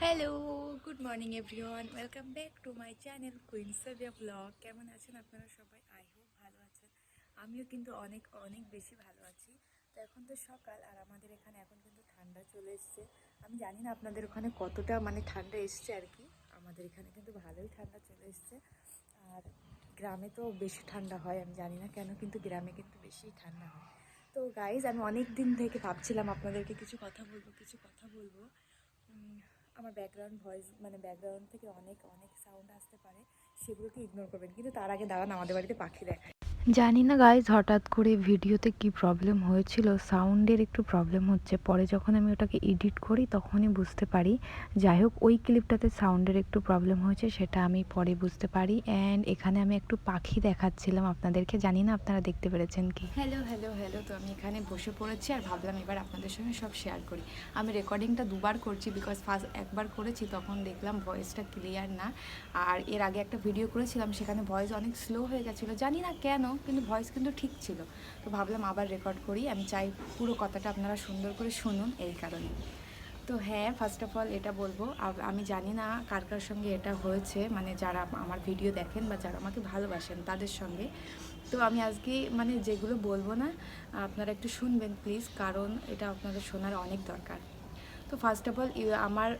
Hello good morning everyone welcome back to my channel queen Sabia blog কেমন আছেন আপনারা সবাই? আই হোপ ভালো আছেন। আমিও কিন্তু অনেক অনেক বেশি ভালো আছি। তো এখন তো সকাল, আর আমাদের এখানে এখন কিন্তু ঠান্ডা চলে এসছে। আমি জানি না আপনাদের ওখানে কতটা মানে ঠান্ডা এসছে আর কি। আমাদের এখানে কিন্তু ভালোই ঠান্ডা চলে এসছে। আর গ্রামে তো বেশি ঠান্ডা হয়, আমি জানি না কেন, কিন্তু গ্রামে কিন্তু বেশি ঠান্ডা হয়। তো গাইজ আমি অনেক দিন থেকে ভাবছিলাম আপনাদেরকে কিছু কথা বলব, কিছু কথা বলব। আমার ব্যাকগ্রাউন্ড ভয়েস মানে ব্যাকগ্রাউন্ড থেকে অনেক অনেক সাউন্ড আসতে পারে, সেগুলোকে ইগনোর করবেন। কিন্তু তার আগে দাঁড়ান, আমাদের বাড়িতে পাখি দেখায়। জানি না গাইজ হঠাৎ করে ভিডিওতে কি প্রবলেম হয়েছিল সাউন্ডের একটু প্রবলেম হচ্ছে। পরে যখন আমি ওটাকে এডিট করি, তখনই বুঝতে পারি। যাই হোক, ওই ক্লিপটাতে সাউন্ডের একটু প্রবলেম হয়েছে, সেটা আমি পরে বুঝতে পারি। অ্যান্ড এখানে আমি একটু পাখি দেখাচ্ছিলাম আপনাদেরকে। জানি না আপনারা দেখতে পেরেছেন কি। হ্যালো হ্যালো হ্যালো তো আমি এখানে বসে পড়েছি আর ভাবলাম এবার আপনাদের সঙ্গে সব শেয়ার করি। আমি রেকর্ডিংটা দুবার করছি বিকজ ফার্স্ট একবার করেছি, তখন দেখলাম ভয়েসটা ক্লিয়ার না। আর এর আগে একটা ভিডিও করেছিলাম, সেখানে ভয়েস অনেক স্লো হয়ে গেছিল। জানি না কেন কিন্তু ভয়েস কিন্তু ঠিক ছিল। তো ভাবলাম আবার রেকর্ড করি। আমি চাই পুরো কথাটা আপনারা সুন্দর করে শুনুন এই কারণে। তো হ্যাঁ ফার্স্ট অফ অল এটা বলব। আমি জানি না কার কার সঙ্গে এটা হয়েছে। মানে যারা আমার ভিডিও দেখেন বা যারা আমাকে ভালোবাসেন তাদের সঙ্গে। তো আমি আজকে মানে যেগুলো বলব না, আপনারা একটু শুনবেন প্লিজ কারণ এটা আপনাদের শোনার অনেক দরকার। তো ফার্স্ট অফ অল আমার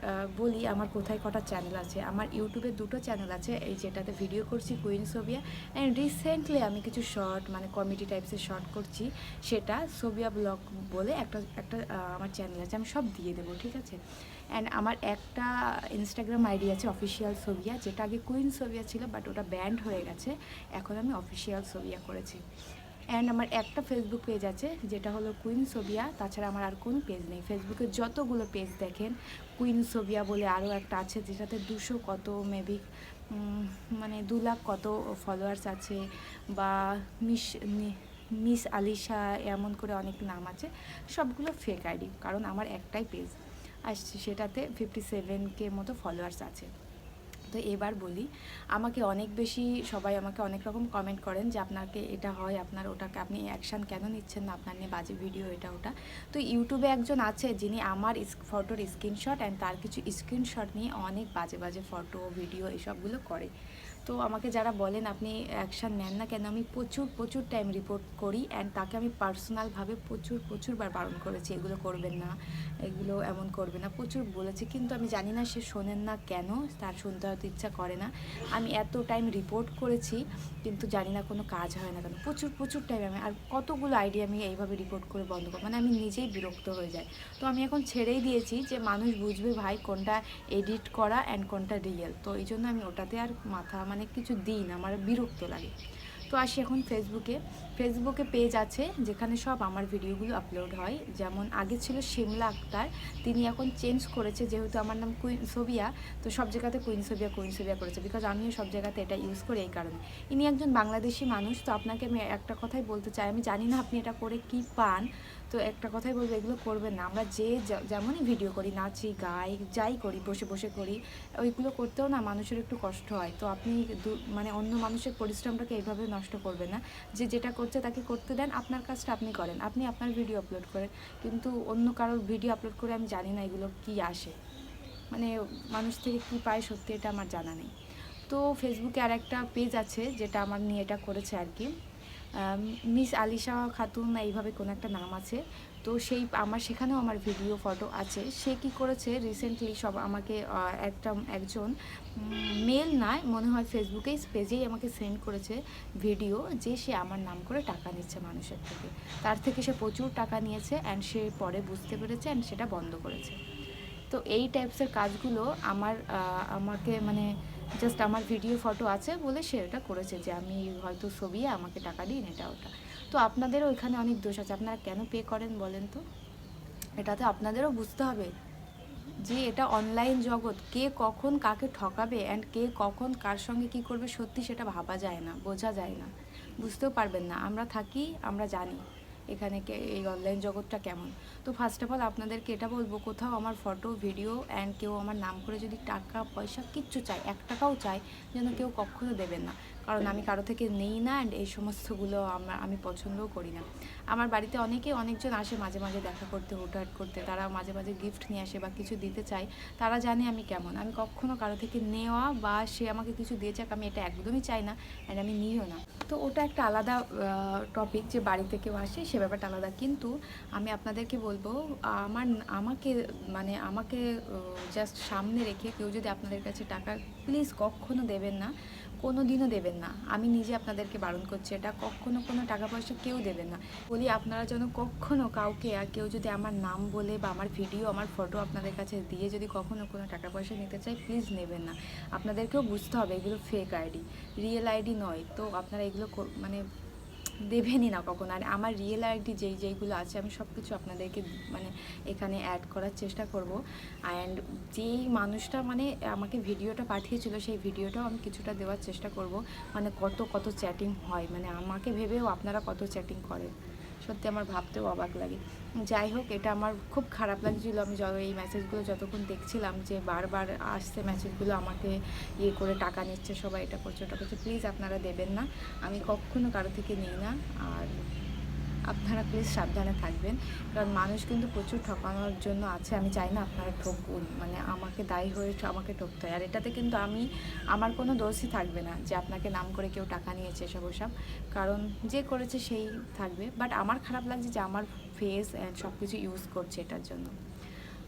বলি আমার কোথায় কটা চ্যানেল আছে। আমার ইউটিউবে দুটো চ্যানেল আছে, এই যেটাতে ভিডিও করছি কুইন সোবিয়া অ্যান্ড রিসেন্টলি আমি কিছু শর্ট মানে কমেডি টাইপসের শর্ট করছি, সেটা সোবিয়া ব্লগ বলে একটা একটা আমার চ্যানেল আছে, আমি সব দিয়ে দেবো, ঠিক আছে? অ্যান্ড আমার একটা ইনস্টাগ্রাম আইডি আছে অফিসিয়াল সোবিয়া যেটা আগে কুইন সোবিয়া ছিল বাট ওটা ব্যান্ড হয়ে গেছে, এখন আমি অফিসিয়াল সোবিয়া করেছি। অ্যান্ড আমার একটা ফেসবুক পেজ আছে, যেটা হলো কুইন সোবিয়া তাছাড়া আমার আর কোনো পেজ নেই। ফেসবুকে যতগুলো পেজ দেখেন কুইন সোবিয়া বলে আরও একটা আছে, যেটাতে দুশো কত মেবি মানে দু লাখ কত ফলোয়ার্স আছে, বা মিস মিস আলিশা এমন করে অনেক নাম আছে, সবগুলো ফেক আইডি কারণ আমার একটাই পেজ আর সেটাতে ফিফটি সেভেন কে মতো ফলোয়ার্স আছে। তো এবার বলি, আমাকে অনেক বেশি সবাই আমাকে অনেক রকম কমেন্ট করেন যে আপনাকে এটা হয়, আপনার ওটাকে আপনি অ্যাকশান কেন নিচ্ছেন না, আপনার নিয়ে বাজে ভিডিও এটা ওটা। তো ইউটিউবে একজন আছে যিনি আমার ফটোর স্ক্রিনশট অ্যান্ড তার কিছু স্ক্রিনশট নিয়ে অনেক বাজে বাজে ফটো ভিডিও এসবগুলো করে। তো আমাকে যারা বলেন আপনি অ্যাকশান নেন না কেন, আমি প্রচুর প্রচুর টাইম রিপোর্ট করি অ্যান্ড তাকে আমি পার্সোনালভাবে প্রচুর প্রচুরবার বারণ করেছি, এগুলো করবেন না, এগুলো এমন করবে না, প্রচুর বলেছে। কিন্তু আমি জানি না সে শোনেন না কেন, তার শুনতে হয়তো ইচ্ছা করে না। আমি এত টাইম রিপোর্ট করেছি, কিন্তু জানি না কোনো কাজ হয় না কেন। প্রচুর প্রচুর টাইম আমি, আর কতগুলো আইডিয়া আমি এইভাবে রিপোর্ট করে বন্ধ করব মানে আমি নিজেই বিরক্ত হয়ে যাই। তো আমি এখন ছেড়েই দিয়েছি যে মানুষ বুঝবে ভাই কোনটা এডিট করা অ্যান্ড কোনটা রিয়েল তো এই জন্য আমি ওটাতে আর মাথা মানে কিছু দিই না আমার বিরক্ত লাগে। তো আসি এখন ফেসবুকে ফেসবুকে পেজ আছে, যেখানে সব আমার ভিডিওগুলো আপলোড হয়। যেমন আগে ছিল শিমলা আক্তার তিনি এখন চেঞ্জ করেছে, যেহেতু আমার নাম কুইন সোবিয়া তো সব জায়গাতে কুইন সোবিয়া কুইন সোবিয়া করেছে বিকজ আমিও সব জায়গাতে এটা ইউজ করি এই কারণে। ইনি একজন বাংলাদেশি মানুষ, তো আপনাকে আমি একটা কথাই বলতে চাই, আমি জানি না আপনি এটা করে কি পান, তো একটা কথাই বলব, এগুলো করবেন না। আমরা যে যেমনই ভিডিও করি, নাচি, গাই, যাই করি, বসে বসে করি, ওইগুলো করতেও না মানুষের একটু কষ্ট হয়। তো আপনি মানে অন্য মানুষের পরিশ্রমটাকে এইভাবে নষ্ট করবেন না। যে যেটা করছে তাকে করতে দেন, আপনার কাজটা আপনি করেন, আপনি আপনার ভিডিও আপলোড করেন। কিন্তু অন্য কারোর ভিডিও আপলোড করে আমি জানি না এগুলো কি আসে। মানে মানুষ থেকে কি পায় সত্যি এটা আমার জানা নেই। তো ফেসবুকে আর একটা পেজ আছে যেটা আমার নিয়ে এটা করেছে আর কি। মিস আলিশা খাতুন এইভাবে কোনো একটা নাম আছে। তো সেই আমার সেখানেও আমার ভিডিও, ফটো আছে। সে কি করেছে রিসেন্টলি সব আমাকে একটা, একজন মেল নয় মনে হয় ফেসবুকেই পেজেই আমাকে সেন্ড করেছে ভিডিও যে সে আমার নাম করে টাকা নিচ্ছে মানুষের থেকে। তার থেকে সে প্রচুর টাকা নিয়েছে অ্যান্ড সে পরে বুঝতে পেরেছে অ্যান্ড সেটা বন্ধ করেছে। তো এই টাইপসের কাজগুলো আমার আমাকে মানে জাস্ট আমার ভিডিও ফটো আছে বলে সে এটা করেছে যে আমি হয়তো ছবি আমাকে টাকা দিন, এটা ওটা। তো আপনাদেরও ওইখানে অনেক দোষ আছে। আপনারা কেন পে করেন বলেন তো? এটাতে আপনাদেরও বুঝতে হবে যে এটা অনলাইন জগৎ। কে কখন কাকে ঠকাবে অ্যান্ড কে কখন কার সঙ্গে কি করবে সত্যি সেটা ভাবা যায় না, বোঝা যায় না। বুঝতেও পারবেন না। আমরা থাকি, আমরা জানি। এখানে এই অনলাইন জগৎটা কেমন? তো ফার্স্ট অফ অল আপনাদেরকে এটা বলব, কোথাও আমার ফটো ভিডিও অ্যান্ড কেউ আমার নাম করে যদি টাকা, পয়সা কিচ্ছু চায়, এক টাকাও চায়, যেন কেউ কখনো দেবেন না। কারণ আমি কারও থেকে নেই না অ্যান্ড এই সমস্তগুলো আমার, আমি পছন্দও করি না। আমার বাড়িতে অনেকে অনেকজন আসে মাঝে মাঝে দেখা করতে, হুটহাট করতে তারা মাঝে মাঝে গিফট নিয়ে আসে বা কিছু দিতে চায়, তারা জানে আমি কেমন। আমি কখনো কারও থেকে নেওয়া বা সে আমাকে কিছু দিয়ে আমি এটা একদমই চাই না অ্যান্ড আমি নিও না। তো ওটা একটা আলাদা টপিক যে বাড়িতে কেউ আসে, সে ব্যাপারটা আলাদা। কিন্তু আমি আপনাদেরকে বলব, আমার, আমাকে মানে আমাকে জাস্ট সামনে রেখে কেউ যদি আপনাদের কাছে টাকা প্লিজ কখনো দেবেন না কোনো দিনও দেবেন না। আমি নিজে আপনাদেরকে বারণ করছি, এটা কখনো কোনো টাকা পয়সা কেউ দেবেন না। বলি, আপনারা যেন কখনো কাউকে আর কেউ যদি আমার নাম বলে বা আমার ভিডিও আমার ফটো আপনাদের কাছে দিয়ে যদি কখনও কোনো টাকা পয়সা নিতে চাই প্লিজ নেবেন না। আপনাদেরকেও বুঝতে হবে, এগুলো ফেক আইডি রিয়েল আইডি নয়। তো আপনারা এগুলো মানে দেবেনই না কখনো। আর আমার রিয়েল আইডি যেই যেইগুলো আছে, আমি সব কিছু আপনাদেরকে মানে এখানে অ্যাড করার চেষ্টা করব। অ্যান্ড যেই মানুষটা মানে আমাকে ভিডিওটা পাঠিয়েছিল, সেই ভিডিওটাও আমি কিছুটা দেওয়ার চেষ্টা করব। মানে কত কত চ্যাটিং হয়। মানে আমাকে ভেবেও আপনারা কত চ্যাটিং করেন। সত্যি আমার ভাবতেও অবাক লাগে। যাই হোক, এটা আমার খুব খারাপ লাগছিল। আমি এই মেসেজগুলো যতক্ষণ দেখছিলাম যে বারবার আসছে মেসেজগুলো আমাকে ইয়ে করে টাকা নিচ্ছে, সবাই এটা করছে, ওটা করছে প্লিজ আপনারা দেবেন না। আমি কখনো কারও থেকে নিই না। আর আপনারা প্লিজ সাবধানে থাকবেন। কারণ মানুষ কিন্তু প্রচুর ঠকানোর জন্য আছে। আমি চাই না আপনারা ঠকুন। মানে আমাকে দায়ী হয়ে আমাকে ঠকতে হয়। আর এটাতে কিন্তু আমি, আমার কোনো দোষই থাকবে না যে আপনাকে নাম করে কেউ টাকা নিয়েছে এসব ওসব। কারণ যে করেছে সেই থাকবে। বাট আমার খারাপ লাগছে যে আমার ফেস অ্যান্ড সব কিছু ইউজ করছে এটার জন্য।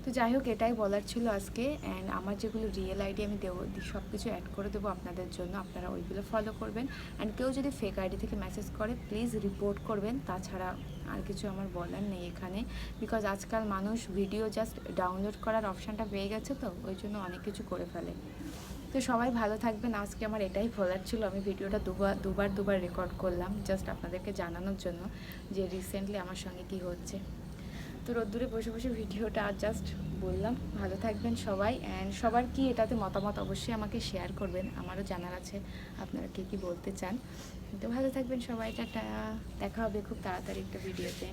তো যাই হোক, এটাই বলার ছিল আজকে অ্যান্ড আমার যেগুলো রিয়েল আইডি আমি দেবো সব কিছু অ্যাড করে দেবো আপনাদের জন্য, আপনারা ওইগুলো ফলো করবেন অ্যান্ড কেউ যদি ফেক আইডি থেকে মেসেজ করে প্লিজ রিপোর্ট করবেন, তাছাড়া আর কিছু আমার বলার নেই এখানে বিকজ আজকাল মানুষ ভিডিও জাস্ট ডাউনলোড করার অপশানটা পেয়ে গেছে তো, ওই জন্য অনেক কিছু করে ফেলে। তো সবাই ভালো থাকবেন, আজকে আমার এটাই বলার ছিল, আমি ভিডিওটা দুবার দুবার দুবার রেকর্ড করলাম জাস্ট আপনাদেরকে জানানোর জন্য যে রিসেন্টলি আমার সঙ্গে কি হচ্ছে। তো রোদ্দুরে বসে বসে ভিডিওটা জাস্ট বললাম। ভালো থাকবেন সবাই অ্যান্ড সবার কি এটাতে মতামত অবশ্যই আমাকে শেয়ার করবেন। আমারও জানার আছে আপনারা কী কী বলতে চান। তো ভালো থাকবেন সবাই, টাটা। দেখা হবে খুব তাড়াতাড়ি একটা ভিডিওতে